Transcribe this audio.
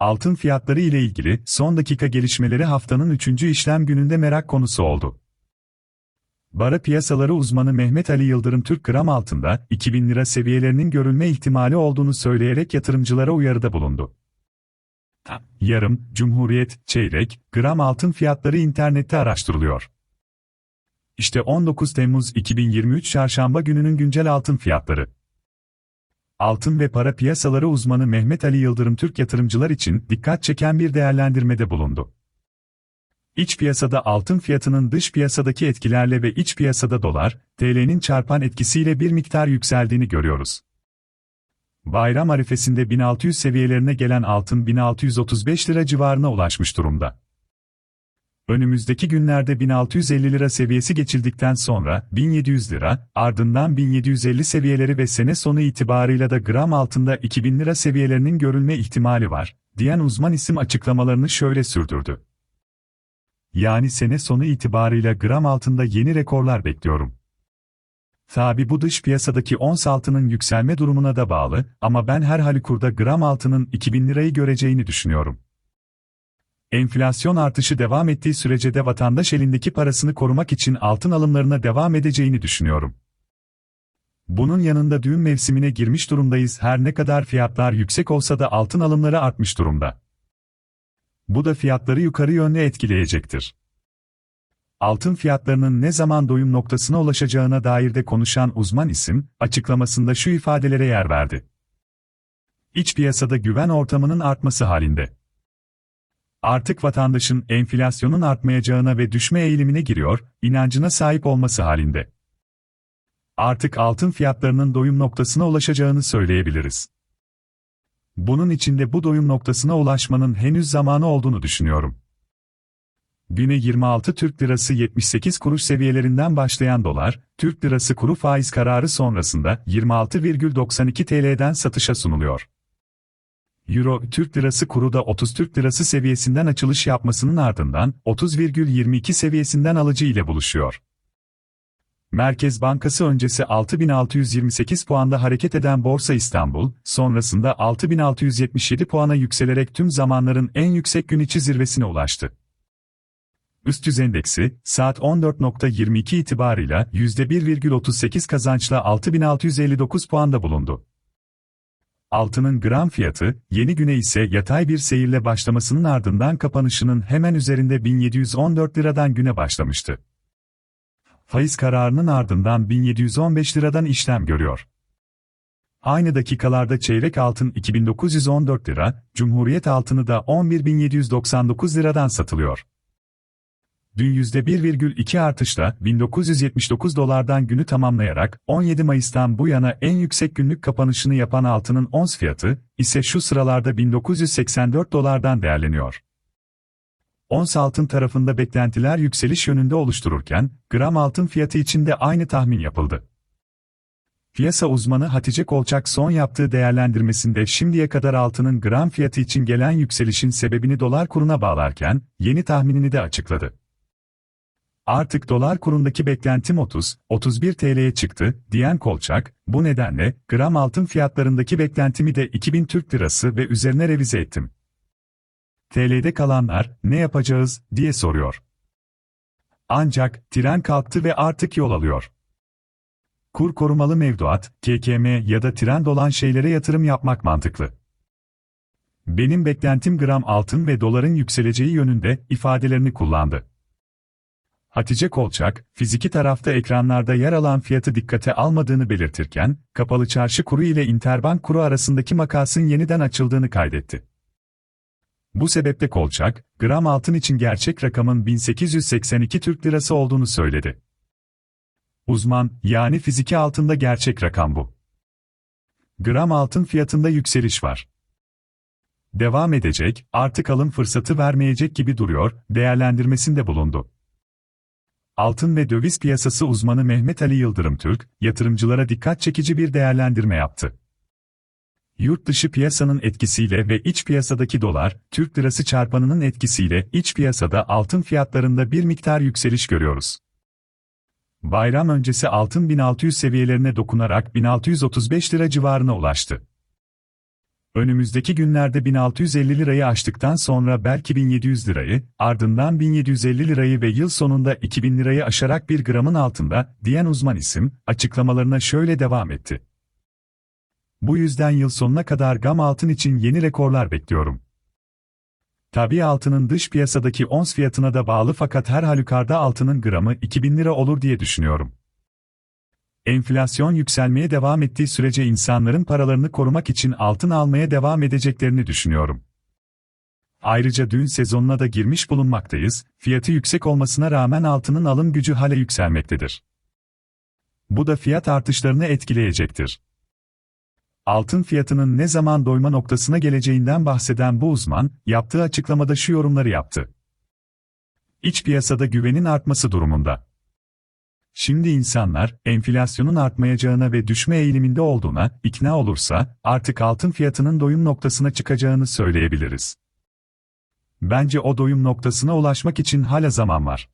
Altın fiyatları ile ilgili son dakika gelişmeleri haftanın 3. işlem gününde merak konusu oldu. Bara piyasaları uzmanı Mehmet Ali Yıldırım Türk gram altında 2000 lira seviyelerinin görülme ihtimali olduğunu söyleyerek yatırımcılara uyarıda bulundu. Yarım, Cumhuriyet, çeyrek, gram altın fiyatları internette araştırılıyor. İşte 19 Temmuz 2023 Çarşamba gününün güncel altın fiyatları. Altın ve para piyasaları uzmanı Mehmet Ali Yıldırım Türk yatırımcılar için dikkat çeken bir değerlendirmede bulundu. İç piyasada altın fiyatının dış piyasadaki etkilerle ve iç piyasada dolar, TL'nin çarpan etkisiyle bir miktar yükseldiğini görüyoruz. Bayram arifesinde 1600 seviyelerine gelen altın 1635 lira civarına ulaşmış durumda. Önümüzdeki günlerde 1650 lira seviyesi geçildikten sonra 1700 lira, ardından 1750 seviyeleri ve sene sonu itibarıyla da gram altında 2000 lira seviyelerinin görülme ihtimali var, diyen uzman isim açıklamalarını şöyle sürdürdü. Yani sene sonu itibarıyla gram altında yeni rekorlar bekliyorum. Tabi bu dış piyasadaki ons altının yükselme durumuna da bağlı ama ben her halükurda gram altının 2000 lirayı göreceğini düşünüyorum. Enflasyon artışı devam ettiği sürece de vatandaş elindeki parasını korumak için altın alımlarına devam edeceğini düşünüyorum. Bunun yanında düğün mevsimine girmiş durumdayız her ne kadar fiyatlar yüksek olsa da altın alımları artmış durumda. Bu da fiyatları yukarı yönde etkileyecektir. Altın fiyatlarının ne zaman doyum noktasına ulaşacağına dair de konuşan uzman isim, açıklamasında şu ifadelere yer verdi. İç piyasada güven ortamının artması halinde. Artık vatandaşın enflasyonun artmayacağına ve düşme eğilimine giriyor, inancına sahip olması halinde. Artık altın fiyatlarının doyum noktasına ulaşacağını söyleyebiliriz. Bunun içinde bu doyum noktasına ulaşmanın henüz zamanı olduğunu düşünüyorum. Güne 26 Türk Lirası 78 kuruş seviyelerinden başlayan dolar, Türk Lirası kuru faiz kararı sonrasında 26,92 TL'den satışa sunuluyor. Euro, Türk Lirası kuru da 30 Türk Lirası seviyesinden açılış yapmasının ardından 30,22 seviyesinden alıcı ile buluşuyor. Merkez Bankası öncesi 6628 puanda hareket eden Borsa İstanbul, sonrasında 6677 puana yükselerek tüm zamanların en yüksek gün içi zirvesine ulaştı. Üst yüz endeksi, saat 14.22 itibarıyla %1,38 kazançla 6659 puanda bulundu. Altının gram fiyatı, yeni güne ise yatay bir seyirle başlamasının ardından kapanışının hemen üzerinde 1714 liradan güne başlamıştı. Faiz kararının ardından 1715 liradan işlem görüyor. Aynı dakikalarda çeyrek altın 2914 lira, Cumhuriyet altını da 11799 liradan satılıyor. Dün %1,2 artışla 1979 dolardan günü tamamlayarak 17 Mayıs'tan bu yana en yüksek günlük kapanışını yapan altının ons fiyatı ise şu sıralarda 1984 dolardan değerleniyor. Ons altın tarafında beklentiler yükseliş yönünde oluştururken, gram altın fiyatı için de aynı tahmin yapıldı. Piyasa uzmanı Hatice Kolçak son yaptığı değerlendirmesinde şimdiye kadar altının gram fiyatı için gelen yükselişin sebebini dolar kuruna bağlarken, yeni tahminini de açıkladı. Artık dolar kurundaki beklentim 30-31 TL'ye çıktı, diyen Kolçak, bu nedenle gram altın fiyatlarındaki beklentimi de 2000 Türk Lirası ve üzerine revize ettim. TL'de kalanlar, ne yapacağız, diye soruyor. Ancak, tren kalktı ve artık yol alıyor. Kur korumalı mevduat, KKM ya da trend olan şeylere yatırım yapmak mantıklı. Benim beklentim gram altın ve doların yükseleceği yönünde ifadelerini kullandı. Hatice Kolçak, fiziki tarafta ekranlarda yer alan fiyatı dikkate almadığını belirtirken, kapalı çarşı kuru ile interbank kuru arasındaki makasın yeniden açıldığını kaydetti. Bu sebeple Kolçak, gram altın için gerçek rakamın 1882 Türk Lirası olduğunu söyledi. Uzman, yani fiziki altında gerçek rakam bu. Gram altın fiyatında yükseliş var. Devam edecek, artık alım fırsatı vermeyecek gibi duruyor, değerlendirmesinde bulundu. Altın ve döviz piyasası uzmanı Mehmet Ali Yıldırım Türk, yatırımcılara dikkat çekici bir değerlendirme yaptı. Yurt dışı piyasanın etkisiyle ve iç piyasadaki dolar, Türk lirası çarpanının etkisiyle iç piyasada altın fiyatlarında bir miktar yükseliş görüyoruz. Bayram öncesi altın 1600 seviyelerine dokunarak 1635 lira civarına ulaştı. Önümüzdeki günlerde 1650 lirayı aştıktan sonra belki 1700 lirayı, ardından 1750 lirayı ve yıl sonunda 2000 lirayı aşarak bir gramın altında, diyen uzman isim, açıklamalarına şöyle devam etti. Bu yüzden yıl sonuna kadar gam altın için yeni rekorlar bekliyorum. Tabi altının dış piyasadaki ons fiyatına da bağlı fakat her halükarda altının gramı 2000 lira olur diye düşünüyorum. Enflasyon yükselmeye devam ettiği sürece insanların paralarını korumak için altın almaya devam edeceklerini düşünüyorum. Ayrıca dün sezonuna da girmiş bulunmaktayız, fiyatı yüksek olmasına rağmen altının alım gücü hala yükselmektedir. Bu da fiyat artışlarını etkileyecektir. Altın fiyatının ne zaman doyma noktasına geleceğinden bahseden bu uzman, yaptığı açıklamada şu yorumları yaptı. İç piyasada güvenin artması durumunda. Şimdi insanlar, enflasyonun artmayacağına ve düşme eğiliminde olduğuna ikna olursa, artık altın fiyatının doyum noktasına çıkacağını söyleyebiliriz. Bence o doyum noktasına ulaşmak için hala zaman var.